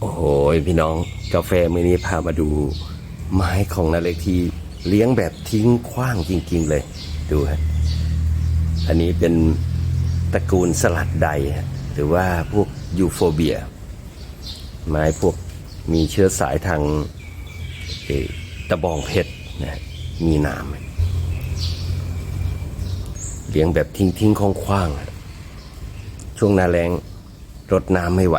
โอ้โหพี่น้องกาแฟมื้อนี้พามาดูไม้ของนาเล็กที่เลี้ยงแบบทิ้งขว้างจริง ๆ เลย ดูฮะอันนี้เป็นตระกูลสลัดใดฮะหรือว่าพวกยูโฟเบีย ไม้พวกมีเชื้อสายทางตะบองเพชรนะมีนามเลี้ยงแบบทิ้งทิ้งคว้าง ช่วงหนาแรงรดน้ำไม่ไหว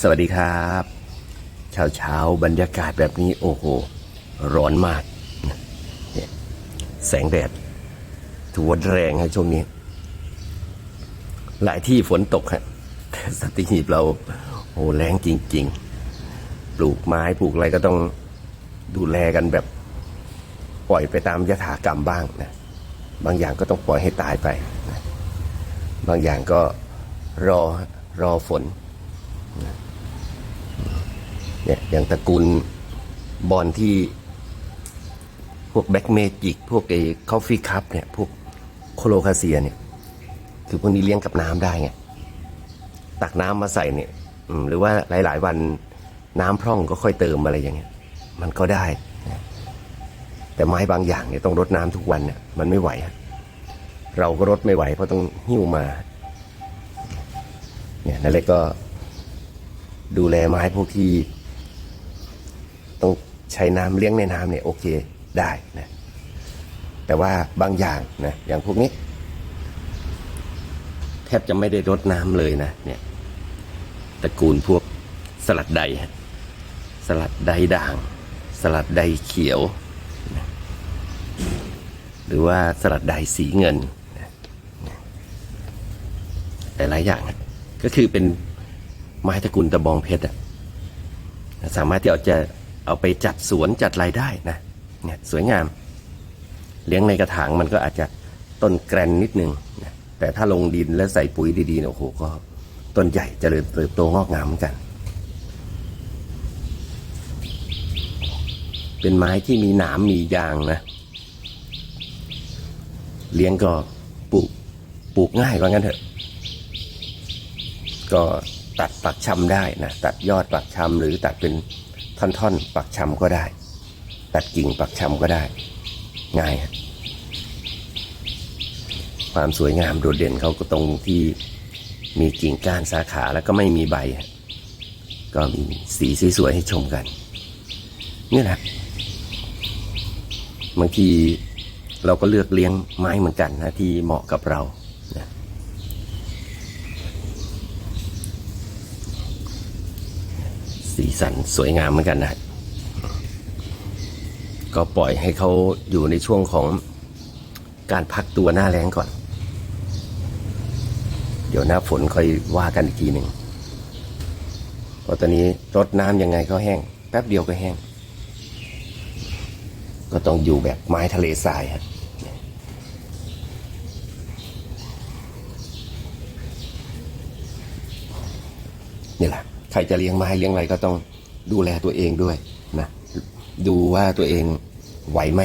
สวัสดีครับ เช้าเช้าบรรยากาศแบบนี้โอ้โห ร้อนมาก แสงแดดถือว่าแรงฮะช่วงนี้ หลายที่ฝนตกฮะแต่สติหีบเราโอ้แรงจริง ๆ ปลูกไม้ปลูกอะไรก็ต้องดูแลกันแบบ ปล่อยไปตามยถากรรมบ้างนะบางอย่างก็ต้องปล่อยให้ตายไปนะบางอย่างก็รอรอฝน เนี่ยอย่างตระกูลบอลที่พวกแบ็กเมจิกพวกไอ้คอฟฟี่คัพเนี่ย พวกโคโลคาเซียเนี่ย คือพวกนี้เลี้ยงกับน้ำได้ไง ตักน้ำมาใส่เนี่ยอืหรือว่าหลาย ๆ วันน้ำพร่องก็ค่อยเติมอะไรอย่างเงี้ย มันก็ได้ แต่ไม้บางอย่างเนี่ยต้องรดน้ำทุกวันเนี่ยมันไม่ไหว เราก็รดไม่ไหวเพราะต้องหิ้วมา เนี่ยนั่นเลยก็ ดูแลไม้พวกที่ต้องใช้น้ำเลี้ยงในน้ำเนี่ยโอเคได้นะแต่ว่าบางอย่างนะอย่างพวกนี้ แทบจะไม่ได้รดน้ำเลยนะเนี่ยตระกูลพวกสลัดใด สลัดใดด่าง สลัดใดเขียว หรือว่าสลัดใดสีเงินแต่หลายอย่างก็คือเป็น ไม้ตระกูลตะบองเพชรอะสามารถที่เอาจะเอาไปจัดสวนจัดรายได้นะเนี่ยสวยงาม เลี้ยงในกระถางมันก็อาจจะต้นแกรนนิดนึงนะแต่ถ้าลงดินแล้วใส่ปุ๋ยดีๆเนี่ยโอ้โหก็ต้นใหญ่เจริญเติบโตงอกงามเหมือนกัน เป็นไม้ที่มีหนามมียางนะ เลี้ยงก็ปลูกปลูกง่ายว่างั้นเถอะ ก็ ตัดปักชำได้นะตัดยอดปักชำหรือตัดเป็นท่อนๆปักชำก็ได้ ตัดกิ่งปักชำก็ได้ ง่าย ความสวยงามโดดเด่นเขาก็ตรงที่มีกิ่งก้านสาขาแล้วก็ไม่มีใบ ก็มีสีสวยๆให้ชมกันนี่แหละบางทีเราก็เลือกเลี้ยงไม้เหมือนกันนะที่เหมาะกับเรานะ สีสันสวยงามเหมือนกันนะ ก็ปล่อยให้เขาอยู่ในช่วงของการพักตัวหน้าแรงก่อน เดี๋ยวหน้าฝนค่อยว่ากันอีกทีหนึ่งเพราะตอนนี้รดน้ำยังไงก็แห้ง แป๊บเดียวก็แห้ง ก็ต้องอยู่แบบไม้ทะเลทรายฮะนี่แหละ รจะเลี้ยงไม้เลี้ยงอะไรก็ต้องดูแลตัวเองด้วยนะดูว่าตัวเองไหวไหม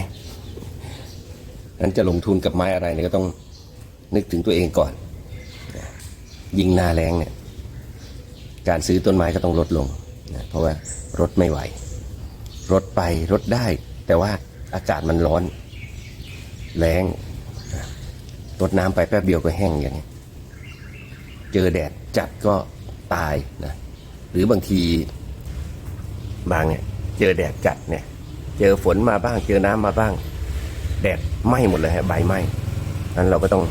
นั้นจะลงทุนกับไม้อะไรเนี่ยก็ต้องนึกถึงตัวเองก่อน ยิ่งหน้าแรงเนี่ยการซื้อต้นไม้ก็ต้องลดลงนะเพราะว่ารถไม่ไหว รถไปรถได้ แต่ว่าอากาศมันร้อน แรงรดน้ำไปแป๊บเดียวก็แห้งอย่างนี้เจอแดดจัดก็ตายนะ หรือบางที บางเนี่ยเจอแดดจัดเนี่ย เจอฝนมาบ้าง เจอน้ำมาบ้าง แดดไหม้หมดเลยฮะใบไหม้นั้นเราก็ต้อง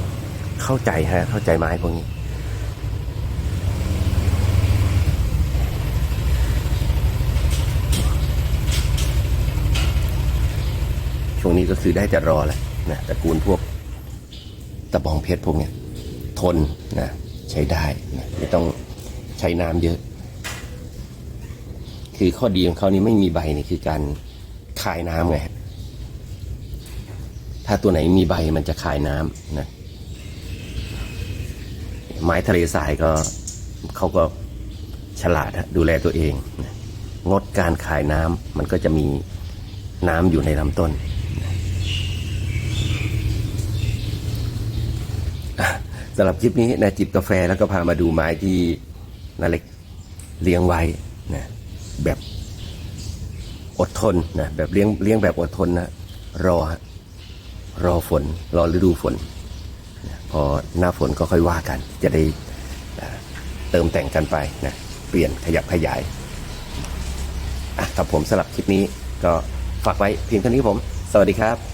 เข้าใจฮะเข้าใจไม้พวกนี้ช่วงนี้ก็คือได้จะรอแหละนะตระกูลพวกตะบองเพชรพวกเนี้ยทนนะใช้ได้นะไม่ต้องใช้น้ำเยอะ คือข้อดีของเขานี่ไม่มีใบนี่คือการคายน้ำไงถ้าตัวไหนมีใบมันจะคายน้ำนะไม้ทะเลทรายก็เขาก็ฉลาดดูแลตัวเองนะงดการขายน้ำมันก็จะมีน้ำอยู่ในลำต้น สำหรับคลิปนี้นะจิบกาแฟแล้วก็พามาดูไม้ที่นาเล็กเลี้ยงไว้นะ แบบอดทนนะแบบเลี้ยงเลี้ยงแบบอดทนนะรอรอฝน รอฤดูฝน พอหน้าฝนก็ค่อยว่ากัน จะได้เติมแต่งกันไปนะเปลี่ยนขยับขยายกับผมสลับคลิปนี้ก็ฝากไว้เพียงเท่านี้ผม สวัสดีครับ